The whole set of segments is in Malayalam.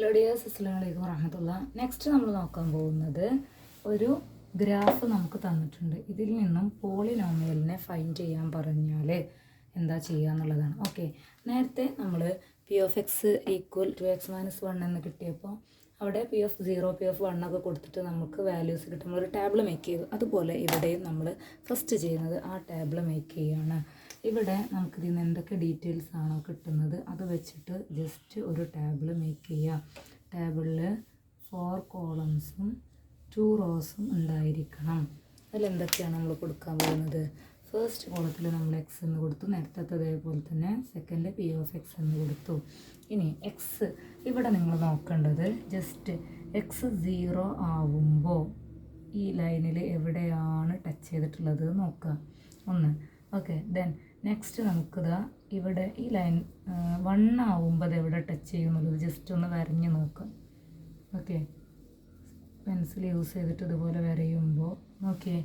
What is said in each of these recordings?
ഹലോ ഡിയേഴ്സ് അസ്സാം വലൈക്കും വറഹമത്തുള്ള നെക്സ്റ്റ് നമ്മൾ നോക്കാൻ പോകുന്നത് ഒരു ഗ്രാഫ് നമുക്ക് തന്നിട്ടുണ്ട്. ഇതിൽ നിന്നും പോളിനോമിയലിനെ ഫൈൻഡ് ചെയ്യാൻ പറഞ്ഞാൽ എന്താ ചെയ്യുക എന്നുള്ളതാണ്. ഓക്കെ നേരത്തെ നമ്മൾ P of X equal to X minus one എന്ന് കിട്ടിയപ്പോൾ അവിടെ P of zero P of one ഒക്കെ കൊടുത്തിട്ട് നമുക്ക് വാല്യൂസ് കിട്ടുമ്പോൾ ഒരു ടേബിൾ മേക്ക് ചെയ്തു. അതുപോലെ ഇവിടെയും നമ്മൾ ഫസ്റ്റ് ചെയ്യുന്നത് ആ ടേബിൾ മേക്ക് ചെയ്യുകയാണ്. ഇവിടെ നമുക്ക് ഇതിൽ നിന്ന് എന്തൊക്കെ ഡീറ്റെയിൽസ് ആണോ കിട്ടുന്നത് അത് വെച്ചിട്ട് ജസ്റ്റ് ഒരു ടേബിൾ മേക്ക് ചെയ്യുക ടേബിളിൽ ഫോർ കോളംസും ടു റോസും ഉണ്ടായിരിക്കണം. അതിൽ എന്തൊക്കെയാണ് നമ്മൾ കൊടുക്കാൻ പോകുന്നത്? ഫസ്റ്റ് കോളത്തിൽ നമ്മൾ എക്സ് എന്ന് കൊടുത്തു. നേരത്തെ അതേപോലെ തന്നെ സെക്കൻഡ് പി ഓഫ് എക്സ് എന്ന് കൊടുത്തു. ഇനി എക്സ് ഇവിടെ നിങ്ങൾ നോക്കേണ്ടത് ജസ്റ്റ് എക്സ് സീറോ ആവുമ്പോൾ ഈ ലൈനിൽ എവിടെയാണ് ടച്ച് ചെയ്തിട്ടുള്ളത് നോക്കുക. ഒന്ന് ഓക്കെ ദെൻ നെക്സ്റ്റ് നമുക്കിതാ ഇവിടെ ഈ ലൈൻ വൺ ആവുമ്പോൾ എവിടെ ടച്ച് ചെയ്യുന്നുള്ളത്? ജസ്റ്റ് ഒന്ന് വരഞ്ഞ് നോക്കുക ഓക്കെ പെൻസിൽ യൂസ് ചെയ്തിട്ട് ഇതുപോലെ വരയുമ്പോൾ ഓക്കെ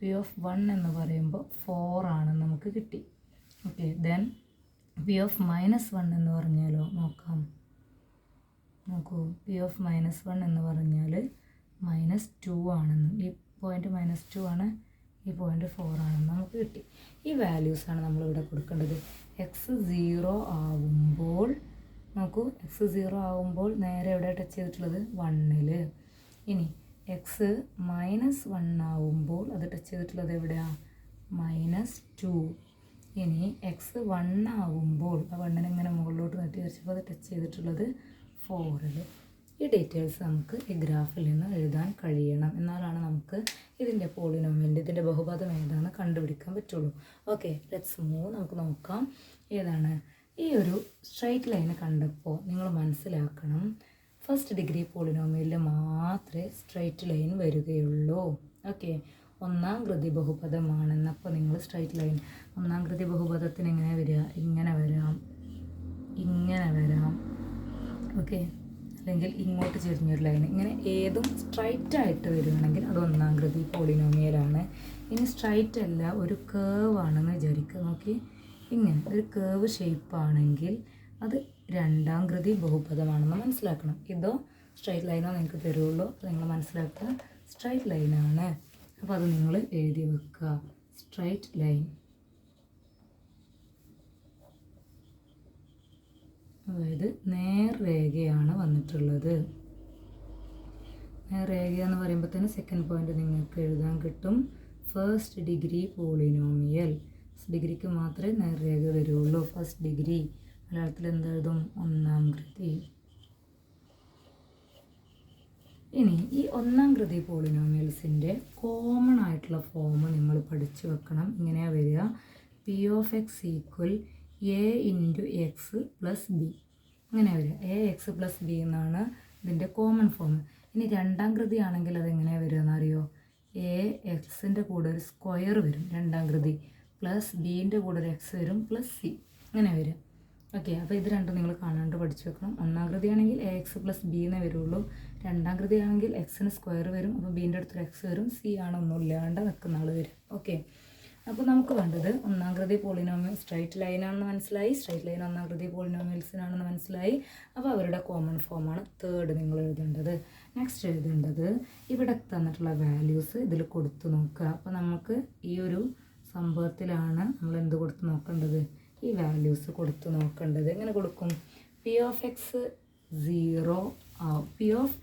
പി ഓഫ് വൺ എന്ന് പറയുമ്പോൾ ഫോർ ആണ് നമുക്ക് കിട്ടി. Okay then P of minus one എന്ന് പറഞ്ഞാലോ നോക്കാം. നോക്കൂ. പി ഓഫ് മൈനസ് വൺ എന്ന് പറഞ്ഞാൽ മൈനസ് ടു ആണെന്ന്. ഈ പോയിന്റ് മൈനസ് ടു ആണ്. ഈ പോയിന്റ് ഫോർ ആണെന്ന് നമുക്ക് കിട്ടി. ഈ വാല്യൂസാണ് നമ്മളിവിടെ കൊടുക്കേണ്ടത്. എക്സ് സീറോ ആവുമ്പോൾ നോക്കൂ എക്സ് സീറോ ആവുമ്പോൾ നേരെ എവിടെ ടച്ച് ചെയ്തിട്ടുള്ളത്? വണ്ണിൽ ഇനി എക്സ് മൈനസ് വൺ ആവുമ്പോൾ അത് ടച്ച് ചെയ്തിട്ടുള്ളത് എവിടെയാണ് മൈനസ് ടു ഇനി എക്സ് വൺ ആവുമ്പോൾ ആ വണ്ണിനെ ഇങ്ങനെ മുകളിലോട്ട് നട്ടി വരച്ചപ്പോൾ അത് ടച്ച് ചെയ്തിട്ടുള്ളത് ഫോറിൽ ഈ ഡീറ്റെയിൽസ് നമുക്ക് ഈ ഗ്രാഫിൽ നിന്ന് എഴുതാൻ കഴിയണം. എന്നാലാണ് നമുക്ക് ഇതിന്റെ പോളിനോമിന്റെ ഇതിന്റെ ബഹുപദം ഏതാണെന്ന് കണ്ടുപിടിക്കാൻ പറ്റുള്ളൂ. ഓക്കെ ലെറ്റ്സ് മൂവ് നമുക്ക് നോക്കാം. ഏതാണ്? ഈ ഒരു സ്ട്രൈറ്റ് ലൈന് കണ്ടപ്പോൾ നിങ്ങൾ മനസ്സിലാക്കണം ഫസ്റ്റ് ഡിഗ്രി പോളിനോമിയലിൽ മാത്രമേ സ്ട്രൈറ്റ് ലൈൻ വരികയുള്ളൂ. ഓക്കെ ഒന്നാം കൃതി ബഹുപദമാണെന്നപ്പോൾ നിങ്ങൾ സ്ട്രൈറ്റ് ലൈൻ ഒന്നാം കൃതി ബഹുപദത്തിന് എങ്ങനെ വരിക? ഇങ്ങനെ വരാം. ഇങ്ങനെ വരാം. ഓക്കെ അല്ലെങ്കിൽ ഇങ്ങോട്ട് ചെരിഞ്ഞൊരു ലൈൻ ഇങ്ങനെ ഏതും സ്ട്രൈറ്റ് ആയിട്ട് വരികയാണെങ്കിൽ അത് ഒന്നാം കൃതി പോളിനോമിയലാണ്. ഇനി സ്ട്രൈറ്റ് അല്ല ഒരു കേവ് ആണെന്ന് വിചാരിക്കുക. നോക്കി ഇങ്ങനെ ഒരു കേവ് ഷേപ്പ് ആണെങ്കിൽ അത് രണ്ടാം കൃതി ബഹുപദമാണെന്ന് മനസ്സിലാക്കണം. ഇതോ സ്ട്രൈറ്റ് ലൈനോ നിങ്ങൾക്ക് തരുള്ളൂ. നിങ്ങൾ മനസ്സിലാക്കുക സ്ട്രൈറ്റ് ലൈനാണ് അപ്പോൾ അത് നിങ്ങൾ എഴുതി വെക്കുക. സ്ട്രൈറ്റ് ലൈൻ അതായത് നേർരേഖയാണ് വന്നിട്ടുള്ളത്. നേർരേഖ എന്ന് പറയുമ്പോൾ തന്നെ സെക്കൻഡ് പോയിന്റ് നിങ്ങൾക്ക് എഴുതാൻ കിട്ടും. ഫസ്റ്റ് ഡിഗ്രി പോളിനോമിയൽ ഡിഗ്രിക്ക് മാത്രമേ നേർരേഖ വരുള്ളൂ. ഫസ്റ്റ് ഡിഗ്രി മലയാളത്തിൽ എന്തെഴുതും ഒന്നാം കൃതി. ഇനി ഈ ഒന്നാം കൃതി പോളിനോമിയൽസിന്റെ കോമൺ ആയിട്ടുള്ള ഫോം നിങ്ങൾ പഠിച്ചു വെക്കണം. ഇങ്ങനെയാണ് വരിക. P of x equal a into x plus b അങ്ങനെ വരിക. എ എക്സ് പ്ലസ് ബി എന്നാണ് ഇതിന്റെ കോമൺ ഫോം ഇനി രണ്ടാം കൃതി ആണെങ്കിൽ അതെങ്ങനെയാണ് വരിക എന്നറിയോ? എ എക്സിന്റെ കൂടെ ഒരു സ്ക്വയർ വരും രണ്ടാം കൃതി. പ്ലസ് ബീന്റെ കൂടെ ഒരു എക്സ് വരും പ്ലസ് സി അങ്ങനെ വരിക. ഓക്കെ അപ്പോൾ ഇത് രണ്ടും നിങ്ങൾ കാണാണ്ട് പഠിച്ചു വെക്കണം. ഒന്നാം കൃതി ആണെങ്കിൽ എ എക്സ് പ്ലസ് ബി എന്നേ വരുള്ളൂ. രണ്ടാം കൃതി ആണെങ്കിൽ എക്സിന് സ്ക്വയർ വരും. അപ്പോൾ ബീന്റെ അടുത്തൊരു എക്സ് വരും സി ആണ് ഒന്നും ഇല്ലാണ്ട് നിൽക്കുന്ന ആൾ വരും. ഓക്കെ അപ്പോൾ നമുക്ക് വേണ്ടത് ഒന്നാം കൃതി പോളിനോമിയൽ സ്ട്രൈറ്റ് ലൈനാണെന്ന് മനസ്സിലായി. സ്ട്രൈറ്റ് ലൈൻ ഒന്നാം കൃതി പോളിനോമിയൽസിനാണെന്ന് മനസ്സിലായി. അപ്പോൾ അവരുടെ കോമൺ ഫോമാണ് തേർഡ് നിങ്ങൾ എഴുതേണ്ടത്. നെക്സ്റ്റ് എഴുതേണ്ടത് ഇവിടെ തന്നിട്ടുള്ള വാല്യൂസ് ഇതിൽ കൊടുത്തു നോക്കുക. അപ്പോൾ നമുക്ക് ഈ ഒരു സംഭവത്തിലാണ് നമ്മൾ എന്ത് കൊടുത്ത് നോക്കേണ്ടത്? ഈ വാല്യൂസ് കൊടുത്ത് നോക്കേണ്ടത്. എങ്ങനെ കൊടുക്കും? പി ഓഫ് എക്സ് സീറോ ആ പി ഓഫ്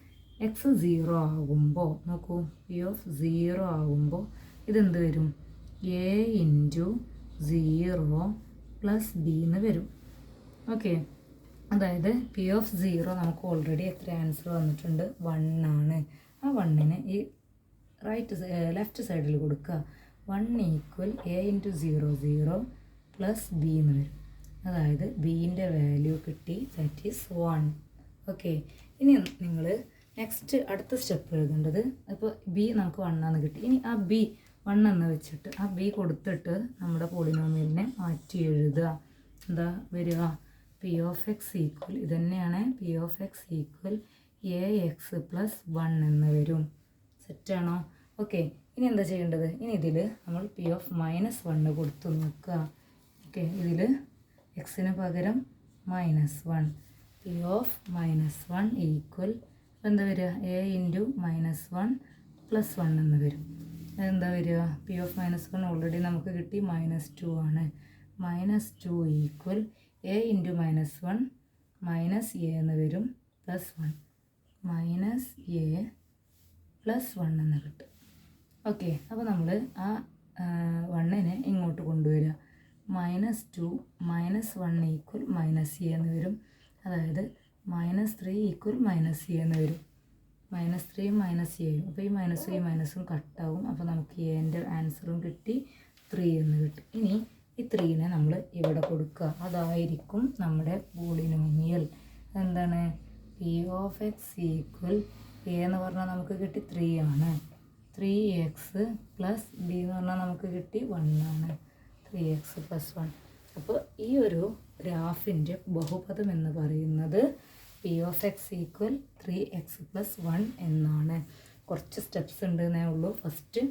എക്സ് സീറോ ആകുമ്പോൾ നോക്കൂ പി ഓഫ് സീറോ ആകുമ്പോൾ ഇതെന്ത് വരും? A into zero plus b എന്ന് വരും. ഓക്കെ അതായത് പി ഓഫ് സീറോ നമുക്ക് ഓൾറെഡി എത്ര ആൻസർ വന്നിട്ടുണ്ട്? വൺ ആണ്. ആ വണ്ണിന് ഈ റൈറ്റ് ലെഫ്റ്റ് സൈഡിൽ കൊടുക്കുക. One equal a into zero zero plus b എന്ന് വരും. അതായത് ബീന്റെ വാല്യൂ കിട്ടി ദാറ്റ് ഈസ് വൺ ഓക്കെ ഇനി നിങ്ങൾ നെക്സ്റ്റ് അടുത്ത സ്റ്റെപ്പ് എഴുതേണ്ടത് അപ്പോൾ ബി നമുക്ക് വണ്ണാന്ന് കിട്ടി. ഇനി ആ ബി വൺ എന്ന് വെച്ചിട്ട് ആ ബി കൊടുത്തിട്ട് നമ്മുടെ പോളിനോമിയലിനെ മാറ്റി എഴുതുക. എന്താ വരിക? പി ഓഫ് എക്സ് ഈക്വൽ ഇത് തന്നെയാണ് p of x equal a x plus one എന്ന് വരും. സെറ്റാണോ ഓക്കെ ഇനി എന്താ ചെയ്യേണ്ടത്? ഇനി ഇതിൽ നമ്മൾ പി ഓഫ് മൈനസ് വണ്ണ് കൊടുത്തു നോക്കുക. ഓക്കെ ഇതിൽ എക്സിന് പകരം minus one p of minus one equal എന്താ വരിക? A into minus one plus one എന്ന് വരും. എന്താ വരിക? P of minus one already നമുക്ക് കിട്ടി മൈനസ് ടു ആണ്. Minus two equal a into minus one minus a എന്ന് വരും plus one minus a plus one എന്ന് കിട്ടും. ഓക്കെ അപ്പോൾ നമ്മൾ ആ വണ്ണിനെ ഇങ്ങോട്ട് കൊണ്ടുവരിക. Minus two minus one equal minus a എന്ന് വരും. അതായത് minus three equal minus a എന്ന് വരും. മൈനസ് ത്രീയും മൈനസ് എയും അപ്പോൾ ഈ മൈനസും ഈ മൈനസും കട്ടാവും അപ്പോൾ നമുക്ക് എന്റെ ആൻസറും കിട്ടി ത്രീ എന്ന് കിട്ടി. ഇനി ഈ ത്രീനെ നമ്മൾ ഇവിടെ കൊടുക്കുക. അതായിരിക്കും നമ്മുടെ പോളിനോമിയൽ. എന്താണ്? P of x equal a എന്ന് പറഞ്ഞാൽ നമുക്ക് കിട്ടി ത്രീ ആണ്. ത്രീ എക്സ് പ്ലസ് ബി എന്ന് പറഞ്ഞാൽ നമുക്ക് കിട്ടി വൺ ആണ്. ത്രീ എക്സ് പ്ലസ് വൺ അപ്പോൾ ഈ ഒരു ഗ്രാഫിന്റെ ബഹുപദം എന്ന് പറയുന്നത് p of x equal three x plus one എന്നാണ്. കുറച്ച് സ്റ്റെപ്സ് ഉണ്ടെന്നേ ഉള്ളൂ. ഫസ്റ്റ്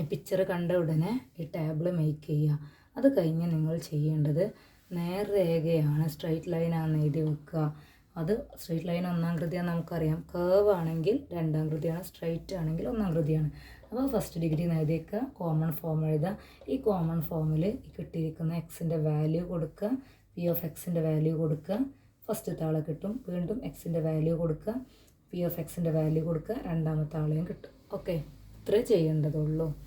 ഈ പിക്ചർ കണ്ട ഉടനെ ഈ ടേബിൾ മേക്ക് ചെയ്യുക. അത് കഴിഞ്ഞ് നിങ്ങൾ ചെയ്യേണ്ടത് നേർരേഖയാണ്. സ്ട്രൈറ്റ് ലൈനാണെന്ന് എഴുതി വെക്കുക. അത് സ്ട്രൈറ്റ് ലൈൻ ഒന്നാം കൃതിയാണ് നമുക്കറിയാം. കേവ് ആണെങ്കിൽ രണ്ടാം കൃതിയാണ്. സ്ട്രൈറ്റ് ആണെങ്കിൽ ഒന്നാം കൃതിയാണ്. അപ്പോൾ ഫസ്റ്റ് ഡിഗ്രി എഴുതിയേക്കുക കോമൺ ഫോം എഴുതുക. ഈ കോമൺ ഫോമിൽ കിട്ടിയിരിക്കുന്ന എക്സിന്റെ വാല്യൂ കൊടുക്കുക. പി ഓഫ് എക്സിന്റെ വാല്യൂ കൊടുക്കുക. ഫസ്റ്റ് താളെ കിട്ടും. വീണ്ടും എക്സിന്റെ വാല്യൂ കൊടുക്കുക. പി ഓഫ് എക്സിന്റെ വാല്യൂ കൊടുക്കുക. രണ്ടാമത്തെ ആളെയും കിട്ടും. ഓക്കെ ഇത്രേ ചെയ്യേണ്ടതുള്ളൂ.